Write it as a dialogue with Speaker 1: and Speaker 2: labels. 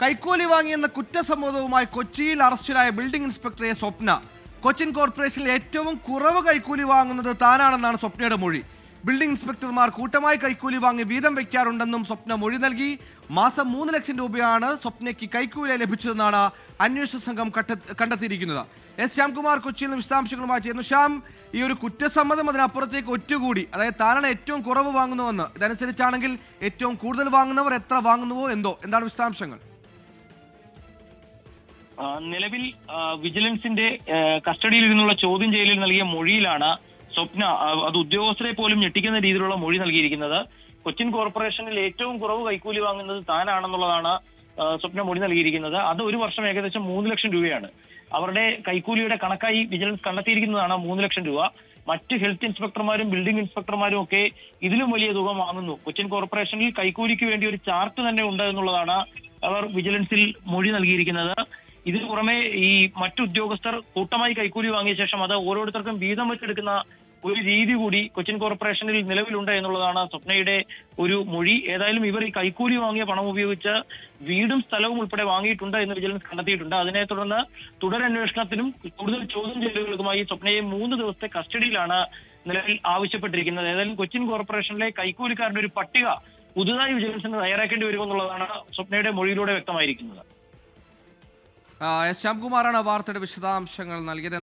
Speaker 1: കൈക്കൂലി വാങ്ങിയെന്ന കുറ്റസമ്മതവുമായി കൊച്ചിയിൽ അറസ്റ്റിലായ ബിൽഡിംഗ് ഇൻസ്പെക്ടറെ സ്വപ്ന. കൊച്ചിൻ കോർപ്പറേഷനിൽ ഏറ്റവും കുറവ് കൈക്കൂലി വാങ്ങുന്നത് താനാണെന്നാണ് സ്വപ്നയുടെ മൊഴി. ബിൽഡിംഗ് ഇൻസ്പെക്ടർമാർ കൂട്ടമായി കൈക്കൂലി വാങ്ങി വീതം വെക്കാറുണ്ടെന്നും സ്വപ്ന മൊഴി നൽകി. മാസം മൂന്ന് ലക്ഷം രൂപയാണ് സ്വപ്നയ്ക്ക് കൈക്കൂലി ലഭിച്ചതെന്നാണ് അന്വേഷണ സംഘം കണ്ടെത്തിയിരിക്കുന്നത്. എസ് ശ്യാംകുമാർ കൊച്ചിയിൽ നിന്ന് വിശദാംശങ്ങളുമായി ചേർന്നു ശ്യാം ഈ ഒരു കുറ്റസമ്മതം അതിനപ്പുറത്തേക്ക് ഒറ്റുകൂടി അതായത് താനാണ് ഏറ്റവും കുറവ് വാങ്ങുന്നുവെന്ന് ഇതനുസരിച്ചാണെങ്കിൽ ഏറ്റവും കൂടുതൽ വാങ്ങുന്നവർ എത്ര വാങ്ങുന്നുവോ എന്തോ എന്താണ് വിശദാംശങ്ങൾ?
Speaker 2: നിലവിൽ വിജിലൻസിന്റെ കസ്റ്റഡിയിൽ നിന്നുള്ള ചോദ്യം ചെയ്യലിൽ നൽകിയ മൊഴിയിലാണ് സ്വപ്ന അത് ഉദ്യോഗസ്ഥരെ പോലും ഞെട്ടിക്കുന്ന രീതിയിലുള്ള മൊഴി നൽകിയിരിക്കുന്നത്. കൊച്ചിൻ കോർപ്പറേഷനിൽ ഏറ്റവും കുറവ് കൈക്കൂലി വാങ്ങുന്നത് താനാണെന്നുള്ളതാണ് സ്വപ്ന മൊഴി നൽകിയിരിക്കുന്നത്. അത് ഒരു വർഷം ഏകദേശം മൂന്ന് ലക്ഷം രൂപയാണ്. അവരുടെ കൈക്കൂലിയുടെ കണക്കായി വിജിലൻസ് കണ്ടെത്തിയിരിക്കുന്നതാണ് മൂന്ന് ലക്ഷം രൂപ. മറ്റ് ഹെൽത്ത് ഇൻസ്പെക്ടർമാരും ബിൽഡിംഗ് ഇൻസ്പെക്ടർമാരും ഒക്കെ ഇതിലും വലിയ തുക വാങ്ങുന്നു. കൊച്ചിൻ കോർപ്പറേഷനിൽ കൈക്കൂലിക്ക് വേണ്ടി ഒരു ചാർട്ട് തന്നെ ഉണ്ട് എന്നുള്ളതാണ് അവർ വിജിലൻസിൽ മൊഴി നൽകിയിരിക്കുന്നത്. ഇതിനു പുറമെ ഈ മറ്റു ഉദ്യോഗസ്ഥർ കൂട്ടമായി കൈക്കൂലി വാങ്ങിയ ശേഷം അത് ഓരോരുത്തർക്കും വീതം വെച്ചെടുക്കുന്ന ഒരു രീതി കൂടി കൊച്ചിൻ കോർപ്പറേഷനിൽ നിലവിലുണ്ട് എന്നുള്ളതാണ് സ്വപ്നയുടെ ഒരു മൊഴി. ഏതായാലും ഇവർ ഈ കൈക്കൂലി വാങ്ങിയ പണം ഉപയോഗിച്ച് വീടും സ്ഥലവും ഉൾപ്പെടെ വാങ്ങിയിട്ടുണ്ട് എന്ന് വിജിലൻസ് കണ്ടെത്തിയിട്ടുണ്ട്. അതിനെ തുടർന്ന് തുടരന്വേഷണത്തിനും കൂടുതൽ ചോദ്യം ചെയ്യലുകൾക്കുമായി സ്വപ്നയെ മൂന്ന് ദിവസത്തെ കസ്റ്റഡിയിലാണ് നിലവിൽ ആവശ്യപ്പെട്ടിരിക്കുന്നത്. ഏതായാലും കൊച്ചിൻ കോർപ്പറേഷനിലെ കൈക്കൂലിക്കാരുടെ ഒരു പട്ടിക പുതുതായി വിജിലൻസിന് തയ്യാറാക്കേണ്ടി വരുമെന്നുള്ളതാണ് സ്വപ്നയുടെ മൊഴിയിലൂടെ വ്യക്തമായിരിക്കുന്നത്.
Speaker 1: എസ് ശ്യാംകുമാറാണ് വാർത്തയുടെ വിശദാംശങ്ങൾ നൽകിയത്.